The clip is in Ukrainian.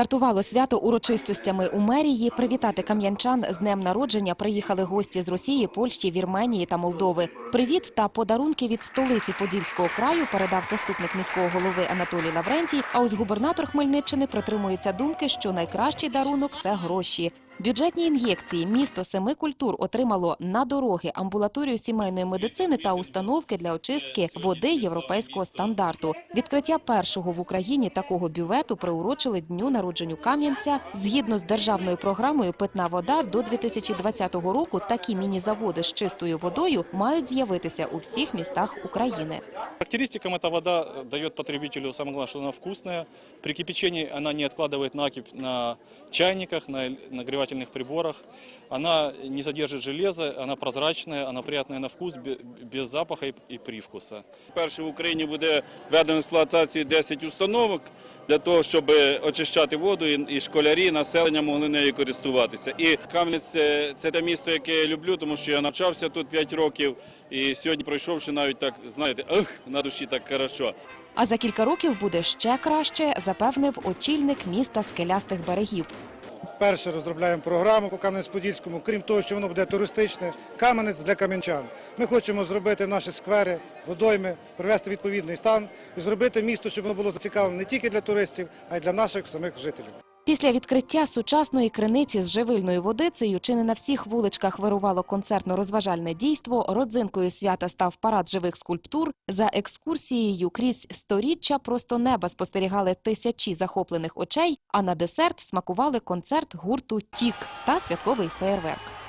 Стартувало свято урочистостями у мерії. Привітати кам'янчан з днем народження приїхали гості з Росії, Польщі, Вірменії та Молдови. Привіт та подарунки від столиці Подільського краю передав заступник міського голови Анатолій Лаврентій. А ось губернатор Хмельниччини притримується думки, що найкращий дарунок це гроші. Бюджетні ін'єкції місто семи культур отримало на дороги, амбулаторію сімейної медицини та установки для очистки води європейського стандарту. Відкриття першого в Україні такого бювету приурочили дню народженню Кам'янця. Згідно з державною програмою Питна вода до 2020 року такі міні-заводи з чистою водою мають з'явитися у всіх містах України. Характеристикам эта вода э, дает потребителю, самое главное, что она вкусная. При кипячении она не откладывает накипь на чайниках, на нагревательных приборах. Она не содержит железа, она прозрачная, она приятная на вкус, бе- без запаха и- и привкуса. Перше в Україні буде введено в експлуатацію 10 установок для того, щоб очищати воду і і школярі, і населення могли нею користуватися. І Кам'янець це, це те місто, яке я люблю, тому що я навчався тут 5 років. І сьогодні пройшовши навіть так, знаєте, ах, на душі так хорошо. А за кілька років буде ще краще, запевнив очільник міста скелястих берегів. Перше розробляємо програму по Кам'янець-Подільському, крім того, що воно буде туристичне, кам'янець для кам'янчан. Ми хочемо зробити наші сквери, водойми, привести відповідний стан і зробити місто, щоб воно було зацікавлене не тільки для туристів, а й для наших самих жителів. Після відкриття сучасної криниці з живильною водицею чи не на всіх вуличках вирувало концертно-розважальне дійство. Родзинкою свята став парад живих скульптур. За екскурсією крізь сторіччя просто неба спостерігали тисячі захоплених очей. А на десерт смакували концерт гурту Тік та святковий феєрверк.